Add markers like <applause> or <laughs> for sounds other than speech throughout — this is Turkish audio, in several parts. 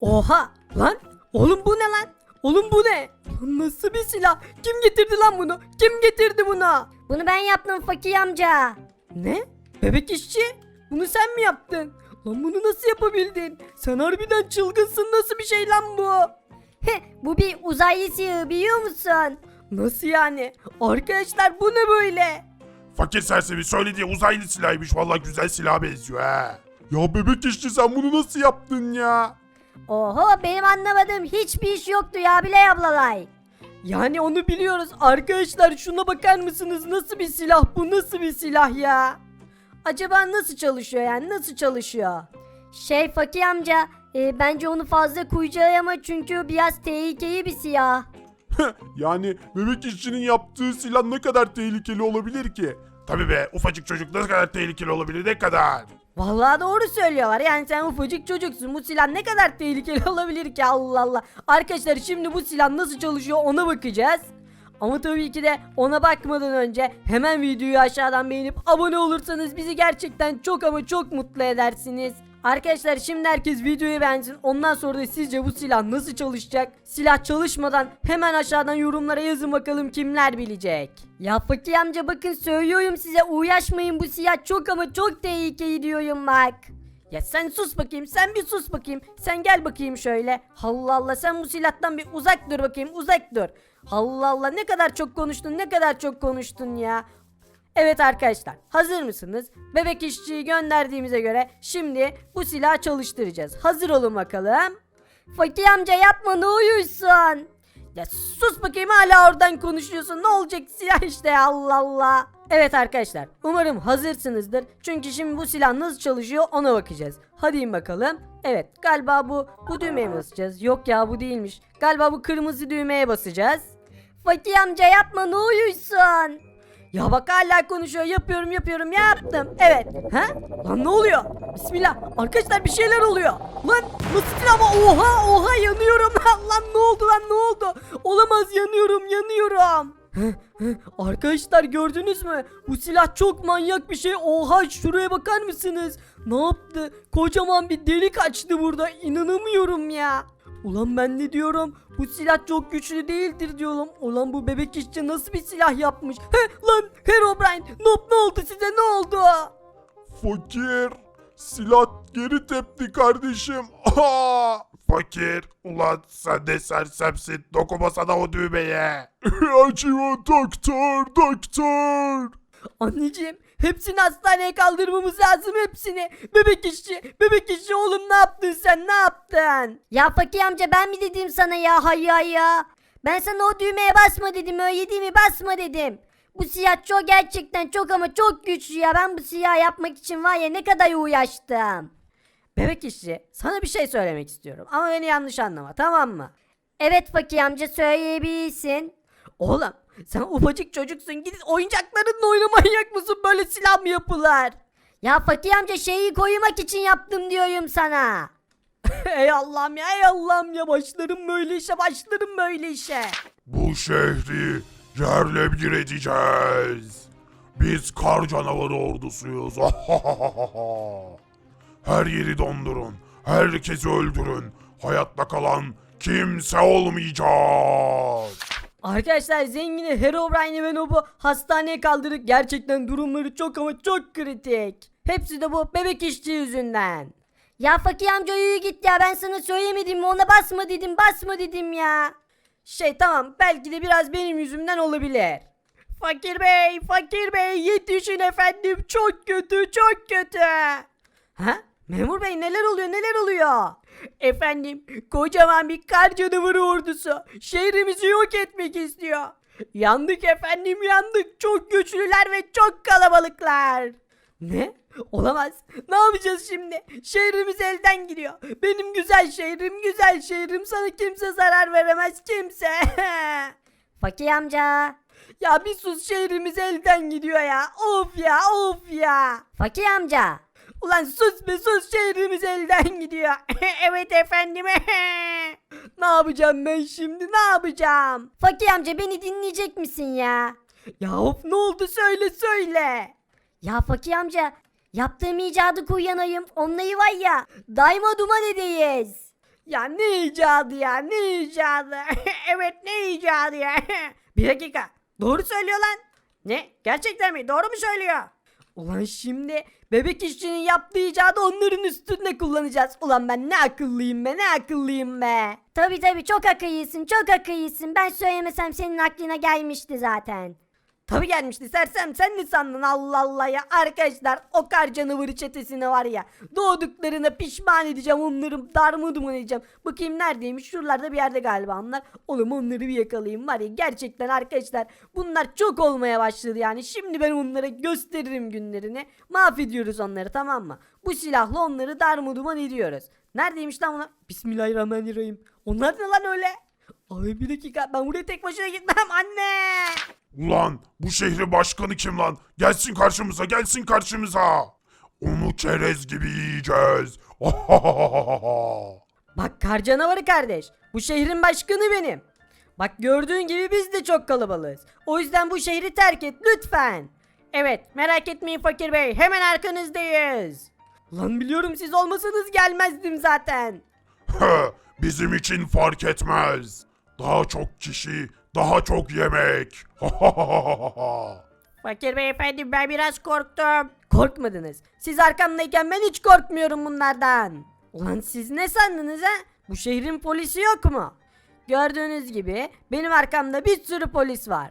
Oha lan oğlum bu ne lan? Oğlum bu ne? Lan Nasıl bir silah? Kim getirdi lan bunu? Kim getirdi bunu? Bunu ben yaptım fakir amca. Ne? Bebek işçi? Bunu sen mi yaptın? Lan bunu nasıl yapabildin? Sen harbiden çılgınsın nasıl bir şey lan bu? Heh, bu bir uzaylı silahı biliyor musun? Nasıl yani? Arkadaşlar bu ne böyle? Fakir sersemi söylediği uzaylı silahıymış. Vallahi güzel silaha benziyor ha. Ya bebek işçi sen bunu nasıl yaptın ya? Oho benim anlamadığım hiçbir iş yoktu ya bile ablalay. Yani onu biliyoruz. Arkadaşlar şuna bakar mısınız? Nasıl bir silah bu? Nasıl bir silah ya? Acaba nasıl çalışıyor yani? Nasıl çalışıyor? Şey fakir amca e, bence onu fazla kuycayama çünkü biraz tehlikeli bir silah. yani bebek işçinin yaptığı silah ne kadar tehlikeli olabilir ki? Tabii be ufacık çocuk ne kadar tehlikeli olabilir ne kadar? Vallahi doğru söylüyorlar. Yani sen ufacık çocuksun. Bu silah ne kadar tehlikeli <laughs> olabilir ki Allah Allah. Arkadaşlar şimdi bu silah nasıl çalışıyor ona bakacağız. Ama tabii ki de ona bakmadan önce hemen videoyu aşağıdan beğenip abone olursanız bizi gerçekten çok ama çok mutlu edersiniz. Arkadaşlar şimdi herkes videoyu beğensin. Ondan sonra da sizce bu silah nasıl çalışacak? Silah çalışmadan hemen aşağıdan yorumlara yazın bakalım kimler bilecek. Ya fakir amca bakın söylüyorum size uğraşmayın bu silah çok ama çok tehlikeli diyorum bak. Ya sen sus bakayım sen bir sus bakayım. Sen gel bakayım şöyle. Allah Allah sen bu silahtan bir uzak dur bakayım uzak dur. Allah Allah ne kadar çok konuştun ne kadar çok konuştun ya. Evet arkadaşlar hazır mısınız? Bebek işçiyi gönderdiğimize göre şimdi bu silahı çalıştıracağız. Hazır olun bakalım. Fakir amca yapma ne uyuyorsun? Ya sus bakayım hala oradan konuşuyorsun. Ne olacak silah işte Allah Allah. Evet arkadaşlar umarım hazırsınızdır. Çünkü şimdi bu silah nasıl çalışıyor ona bakacağız. Hadi bakalım. Evet galiba bu bu düğmeye basacağız. Yok ya bu değilmiş. Galiba bu kırmızı düğmeye basacağız. Fakir amca yapma ne uyuyorsun? Ya bak hala konuşuyor. Yapıyorum yapıyorum yaptım. Evet. Ha? Lan ne oluyor? Bismillah. Arkadaşlar bir şeyler oluyor. Lan nasıl bu? Oha oha yanıyorum <laughs> lan. Ne oldu lan ne oldu? Olamaz yanıyorum yanıyorum. Arkadaşlar gördünüz mü? Bu silah çok manyak bir şey. Oha şuraya bakar mısınız? Ne yaptı? Kocaman bir delik açtı burada. İnanamıyorum ya. Ulan ben ne diyorum? Bu silah çok güçlü değildir diyorum. Ulan bu bebek işçi nasıl bir silah yapmış? He lan Herobrine. Nop ne oldu size ne oldu? Fakir silah geri tepti kardeşim. Aa! Fakir ulan sen de sersemsin dokunmasana o düğmeye. <laughs> Acıyor doktor doktor. Anneciğim hepsini hastaneye kaldırmamız lazım hepsini. Bebek işçi bebek işçi oğlum ne yaptın sen ne yaptın? Ya fakir amca ben mi dedim sana ya hayır ya. Ben sana o düğmeye basma dedim öyle değil mi basma dedim. Bu siyah çok gerçekten çok ama çok güçlü ya. Ben bu siyah yapmak için var ya ne kadar uğraştım. Bebek işçi sana bir şey söylemek istiyorum ama beni yanlış anlama tamam mı? Evet fakir amca söyleyebilirsin. Oğlum sen ufacık çocuksun gidip oyuncaklarınla oynamanyak mısın böyle silah mı yapılar? Ya fakir amca şeyi koymak için yaptım diyorum sana. <laughs> ey Allah'ım ya ey Allah'ım ya başlarım böyle işe başlarım böyle işe. Bu şehri yerle bir edeceğiz. Biz kar canavarı ordusuyuz. <laughs> Her yeri dondurun. Herkesi öldürün. Hayatta kalan kimse olmayacak. Arkadaşlar zengini Herobrine ve Nob'u hastaneye kaldırdık. Gerçekten durumları çok ama çok kritik. Hepsi de bu bebek işçi yüzünden. Ya fakir amca yürü git ya ben sana söylemedim mi ona basma dedim basma dedim ya. Şey tamam belki de biraz benim yüzümden olabilir. Fakir bey, fakir bey yetişin efendim çok kötü çok kötü. Ha? Memur bey neler oluyor neler oluyor? Efendim kocaman bir kar canavarı ordusu şehrimizi yok etmek istiyor. Yandık efendim yandık çok güçlüler ve çok kalabalıklar. Ne? Olamaz. Ne yapacağız şimdi? Şehrimiz elden gidiyor. Benim güzel şehrim, güzel şehrim. Sana kimse zarar veremez kimse. <laughs> Fakir amca. ya bir sus şehrimiz elden gidiyor ya. Of ya, of ya. Fakir amca. Ulan sus be sus şehrimiz elden gidiyor. <laughs> evet efendim. <laughs> ne yapacağım ben şimdi? Ne yapacağım? Fakir amca beni dinleyecek misin ya? Ya of ne oldu söyle söyle. Ya fakir amca yaptığım icadı kuyanayım onları var ya daima duman edeyiz. Ya ne icadı ya ne icadı? <laughs> evet ne icadı ya? bir dakika. Doğru söylüyor lan. Ne? Gerçekten mi? Doğru mu söylüyor? Ulan şimdi bebek işçinin yaptığı icadı onların üstünde kullanacağız. Ulan ben ne akıllıyım be ne akıllıyım be. Tabi tabi çok akıllısın çok akıllısın. Ben söylemesem senin aklına gelmişti zaten. Tabi gelmişti. Sersem sen ne sandın? Allah Allah ya. Arkadaşlar o kar canavarı çetesine var ya. Doğduklarına pişman edeceğim. Onları darmaduman edeceğim. Bakayım neredeymiş? Şuralarda bir yerde galiba onlar. Oğlum onları bir yakalayayım. Var ya gerçekten arkadaşlar bunlar çok olmaya başladı yani. Şimdi ben onlara gösteririm günlerini. Mahvediyoruz onları tamam mı? Bu silahla onları darmaduman ediyoruz. Neredeymiş lan onlar Bismillahirrahmanirrahim. Onlar ne lan öyle? Abi bir dakika ben buraya tek başına gitmem anne Ulan bu şehrin başkanı kim lan? Gelsin karşımıza gelsin karşımıza. Onu çerez gibi yiyeceğiz. <laughs> Bak kar canavarı kardeş. Bu şehrin başkanı benim. Bak gördüğün gibi biz de çok kalabalığız. O yüzden bu şehri terk et lütfen. Evet merak etmeyin fakir bey hemen arkanızdayız. Lan biliyorum siz olmasanız gelmezdim zaten. <laughs> Bizim için fark etmez. Daha çok kişi, daha çok yemek. <laughs> Fakir beyefendi ben biraz korktum. Korkmadınız. Siz arkamdayken ben hiç korkmuyorum bunlardan. Ulan siz ne sandınız ha? Bu şehrin polisi yok mu? Gördüğünüz gibi benim arkamda bir sürü polis var.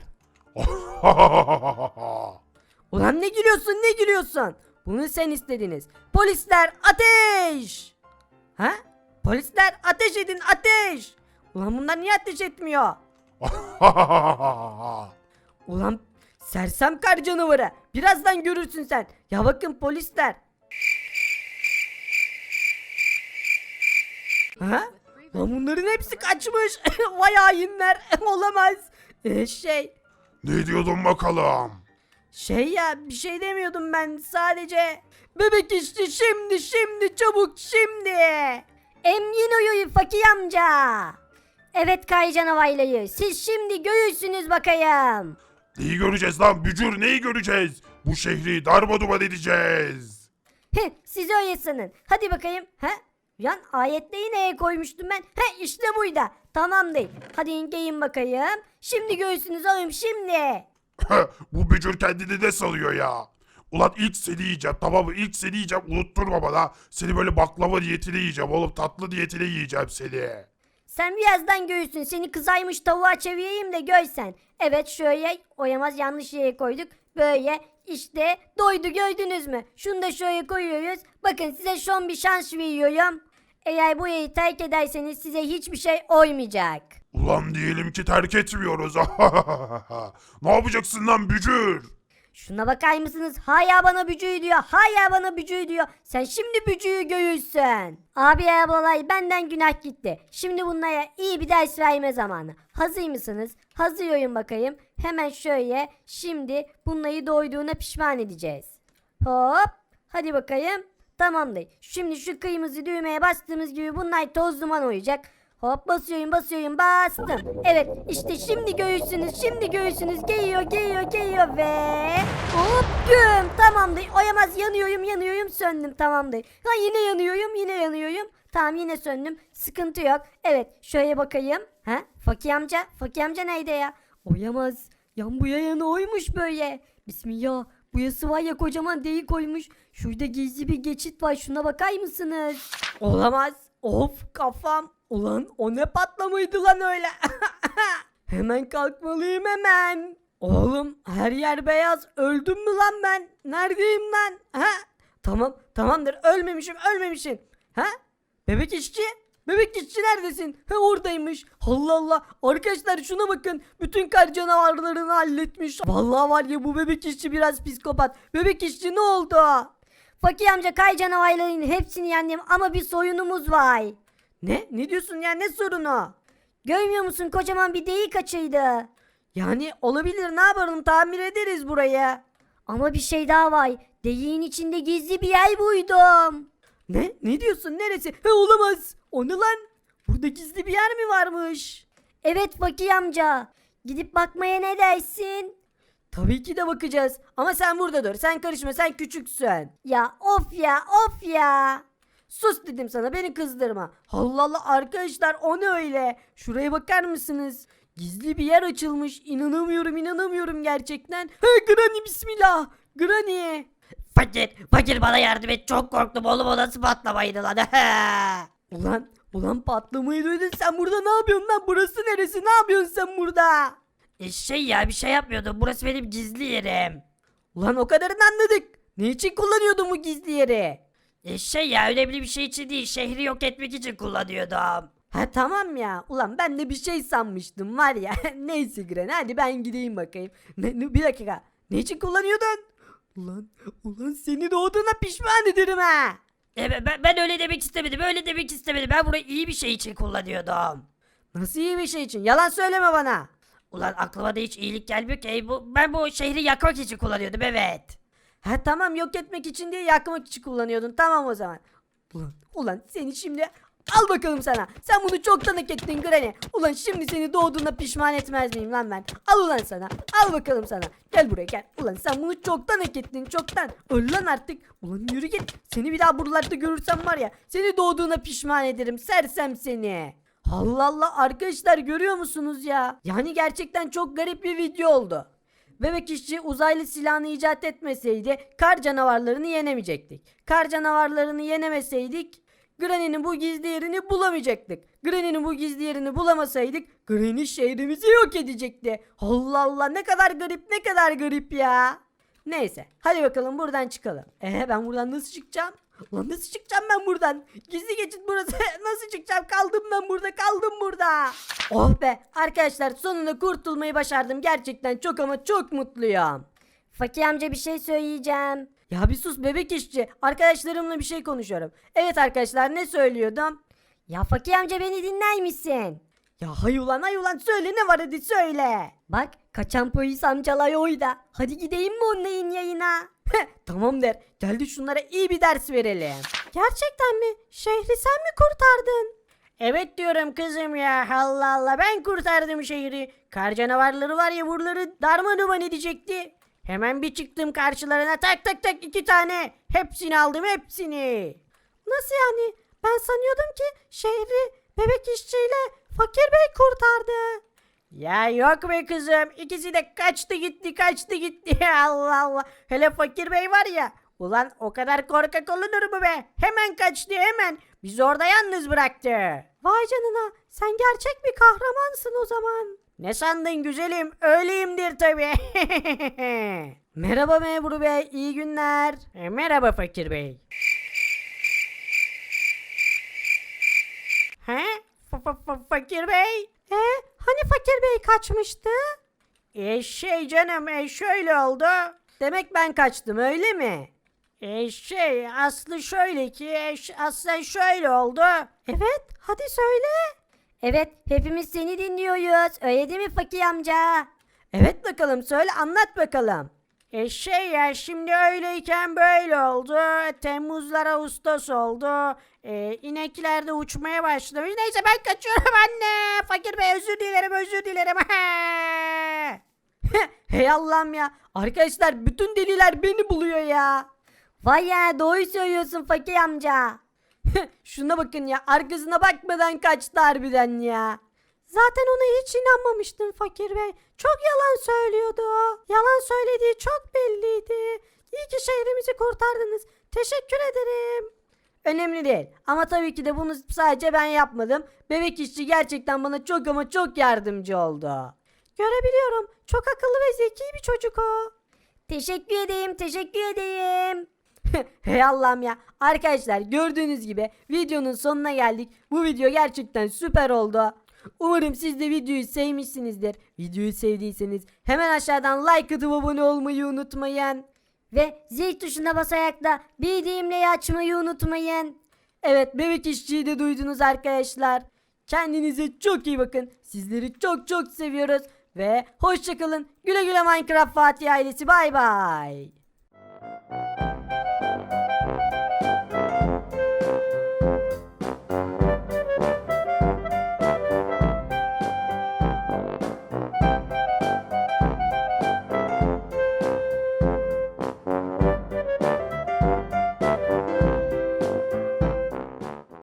<laughs> Ulan ne gülüyorsun ne gülüyorsun? Bunu sen istediniz. Polisler ateş! Ha? Polisler ateş edin ateş! Ulan bunlar niye ateş etmiyor? <laughs> Ulan sersem kar canavarı. Birazdan görürsün sen. Ya bakın polisler. Ha? Lan bunların hepsi kaçmış. <laughs> Vay hainler. <laughs> Olamaz. Ee, şey ne diyordun bakalım? şey ya bir şey demiyordum ben sadece. Bebek işçi şimdi şimdi çabuk şimdi. Emin uyuyu fakir amca. Evet Kay canavaylayı siz şimdi göğüsünüz bakayım. Neyi göreceğiz lan bücür neyi göreceğiz? Bu şehri darmaduman edeceğiz. Heh, siz öyle sanın. Hadi bakayım. He? Yan ayette yine el koymuştum ben. He işte buydu. Tamam değil. Hadi inkeyim bakayım. Şimdi göğsünüz alayım şimdi. Bu bücür kendini ne salıyor ya? Ulan ilk seni yiyeceğim tamam mı? İlk seni yiyeceğim unutturma bana. Seni böyle baklava diyetine yiyeceğim oğlum tatlı diyetine yiyeceğim seni. Sen birazdan göğsün. Seni kızarmış tavuğa çevireyim de görsen. Evet şöyle oyamaz yanlış yere koyduk. Böyle işte doydu gördünüz mü? Şunu da şöyle koyuyoruz. Bakın size son bir şans veriyorum. Eğer bu yeri terk ederseniz size hiçbir şey oymayacak. Ulan diyelim ki terk etmiyoruz. <laughs> ne yapacaksın lan bücür? Şuna bakar mısınız? Hala bana bücüğü diyor. Hala bana bücüğü diyor. Sen şimdi bücüğü göğüsün. Abi ablalay benden günah gitti. Şimdi bunlara iyi bir ders verme zamanı. Hazır mısınız? Hazırıyorum bakayım. Hemen şöyle şimdi bunları doyduğuna pişman edeceğiz. Hop. Hadi bakayım. Tamamdır. Şimdi şu kırmızı düğmeye bastığımız gibi bunlar toz duman olacak. Hop basıyorum basıyorum bastım. Evet işte şimdi göğüsünüz şimdi göğüsünüz geliyor geliyor geliyor ve hop güm tamamdır. Oyamaz yanıyorum yanıyorum söndüm tamamdır. Ha yine yanıyorum yine yanıyorum. Tamam yine söndüm. Sıkıntı yok. Evet şöyle bakayım. Ha Fakir amca Fakir amca nerede ya? Oyamaz. Yan buya yana oymuş böyle. Bismillah. Buyası var ya kocaman değil koymuş. Şurada gizli bir geçit var şuna bakar mısınız? Olamaz. Of kafam. Ulan o ne patlamaydı lan öyle. <laughs> hemen kalkmalıyım hemen. Oğlum her yer beyaz. Öldüm mü lan ben? Neredeyim lan? Ha? Tamam tamamdır ölmemişim ölmemişim. Ha? Bebek işçi? Bebek işçi neredesin? He oradaymış. Allah Allah. Arkadaşlar şuna bakın. Bütün kar canavarlarını halletmiş. Vallahi var ya bu bebek işçi biraz psikopat. Bebek işçi ne oldu? Fakir amca kay canavarların hepsini yendim ama bir soyunumuz var. Ne? Ne diyorsun ya? Ne sorunu? Görmüyor musun kocaman bir delik açıydı. Yani olabilir ne yapalım tamir ederiz burayı. Ama bir şey daha var. Deliğin içinde gizli bir yer buydum. Ne? Ne diyorsun? Neresi? He olamaz. O ne lan? Burada gizli bir yer mi varmış? Evet fakir amca. Gidip bakmaya ne dersin? Tabii ki de bakacağız. Ama sen burada dur. Sen karışma. Sen küçüksün. Ya of ya of ya. Sus dedim sana beni kızdırma. Allah Allah arkadaşlar o ne öyle? Şuraya bakar mısınız? Gizli bir yer açılmış. İnanamıyorum inanamıyorum gerçekten. Ha, Granny bismillah. Granny. Fakir, fakir bana yardım et. Çok korktum oğlum o nasıl patlamaydı lan. Ulan ulan patlamayı duydun sen burada ne yapıyorsun lan? Burası neresi? Ne yapıyorsun sen burada? e şey ya bir şey yapmıyordum. Burası benim gizli yerim. Ulan o kadarını anladık. Ne için kullanıyordun bu gizli yeri? E şey ya önemli bir şey için değil. Şehri yok etmek için kullanıyordum. Ha tamam ya. Ulan ben de bir şey sanmıştım var ya. <laughs> Neyse Gren hadi ben gideyim bakayım. Ne, ne- bir dakika. Ne için kullanıyordun? Ulan, ulan seni doğduğuna pişman ederim ha. E, ben, ben öyle demek istemedim. Öyle demek istemedim. Ben burayı iyi bir şey için kullanıyordum. Nasıl iyi bir şey için? Yalan söyleme bana. Ulan aklıma da hiç iyilik gelmiyor ki. E, bu, ben bu şehri yakmak için kullanıyordum evet. Ha tamam yok etmek için değil yakmak için kullanıyordun. Tamam o zaman. Ulan, ulan seni şimdi al bakalım sana. Sen bunu çoktan hak ettin Granny. Ulan şimdi seni doğduğuna pişman etmez miyim lan ben? Al ulan sana. Al bakalım sana. Gel buraya gel. Ulan sen bunu çoktan hak ettin çoktan. Öl lan artık. Ulan yürü git. Seni bir daha buralarda görürsem var ya. Seni doğduğuna pişman ederim. Sersem seni. Allah Allah arkadaşlar görüyor musunuz ya? Yani gerçekten çok garip bir video oldu. Bebek işçi uzaylı silahını icat etmeseydi kar canavarlarını yenemeyecektik. Kar canavarlarını yenemeseydik Granny'nin bu gizli yerini bulamayacaktık. Granny'nin bu gizli yerini bulamasaydık Granny şehrimizi yok edecekti. Allah Allah ne kadar garip ne kadar garip ya. Neyse hadi bakalım buradan çıkalım. Ee ben buradan nasıl çıkacağım? Lan nasıl çıkacağım ben buradan? Gizli geçit burası. <laughs> nasıl çıkacağım? Kaldım ben burada kaldım burada. Oh be arkadaşlar sonunda kurtulmayı başardım. Gerçekten çok ama çok mutluyum. Fakir amca bir şey söyleyeceğim. Ya bir sus bebek işçi. Arkadaşlarımla bir şey konuşuyorum. Evet arkadaşlar ne söylüyordum? Ya Fakir amca beni dinler misin? Ya hay ulan hay ulan söyle ne var hadi söyle. Bak kaçan polis amcalay oyda. Hadi gideyim mi onların yayına? Tamam der. Geldi şunlara iyi bir ders verelim. Gerçekten mi? Şehri sen mi kurtardın? Evet diyorum kızım ya. Allah Allah ben kurtardım şehri. Kar canavarları var ya buraları darma edecekti. Hemen bir çıktım karşılarına tak tak tak iki tane. Hepsini aldım hepsini. Nasıl yani? Ben sanıyordum ki şehri bebek işçiyle fakir bey kurtardı. Ya yok be kızım. İkisi de kaçtı gitti kaçtı gitti. <laughs> Allah Allah. Hele fakir bey var ya. Ulan o kadar korkak olunur mu be? Hemen kaçtı hemen. Bizi orada yalnız bıraktı. Vay canına. Sen gerçek bir kahramansın o zaman. Ne sandın güzelim? Öyleyimdir tabii. <laughs> Merhaba memur bey. iyi günler. E, merhaba fakir bey. He? Fa- fa- fa- fakir bey? E, hani fakir bey kaçmıştı? E şey canım e şöyle oldu. Demek ben kaçtım öyle mi? E şey aslı şöyle ki e, aslen şöyle oldu. Evet hadi söyle. Evet hepimiz seni dinliyoruz. Öyle değil mi Fakir amca? Evet bakalım söyle anlat bakalım. E şey ya şimdi öyleyken böyle oldu. Temmuzlar Ağustos oldu. E, inekler de uçmaya başlamış. Neyse ben kaçıyorum anne. Fakir bey özür dilerim özür dilerim. <laughs> hey Allah'ım ya. Arkadaşlar bütün deliler beni buluyor ya. Vay ya doğru söylüyorsun Fakir amca. <laughs> Şuna bakın ya arkasına bakmadan kaçtı harbiden ya. Zaten ona hiç inanmamıştım Fakir Bey. Çok yalan söylüyordu. Yalan söylediği çok belliydi. İyi ki şehrimizi kurtardınız. Teşekkür ederim. Önemli değil. Ama tabii ki de bunu sadece ben yapmadım. Bebek işçi gerçekten bana çok ama çok yardımcı oldu. Görebiliyorum. Çok akıllı ve zeki bir çocuk o. Teşekkür edeyim teşekkür edeyim. <laughs> Hey Allah'ım ya. Arkadaşlar gördüğünüz gibi videonun sonuna geldik. Bu video gerçekten süper oldu. Umarım siz de videoyu sevmişsinizdir. Videoyu sevdiyseniz hemen aşağıdan like atıp abone olmayı unutmayın. Ve zil tuşuna basarak da bildirimleri açmayı unutmayın. Evet bebek işçiyi de duydunuz arkadaşlar. Kendinize çok iyi bakın. Sizleri çok çok seviyoruz. Ve hoşçakalın. Güle güle Minecraft Fatih ailesi. Bay bay.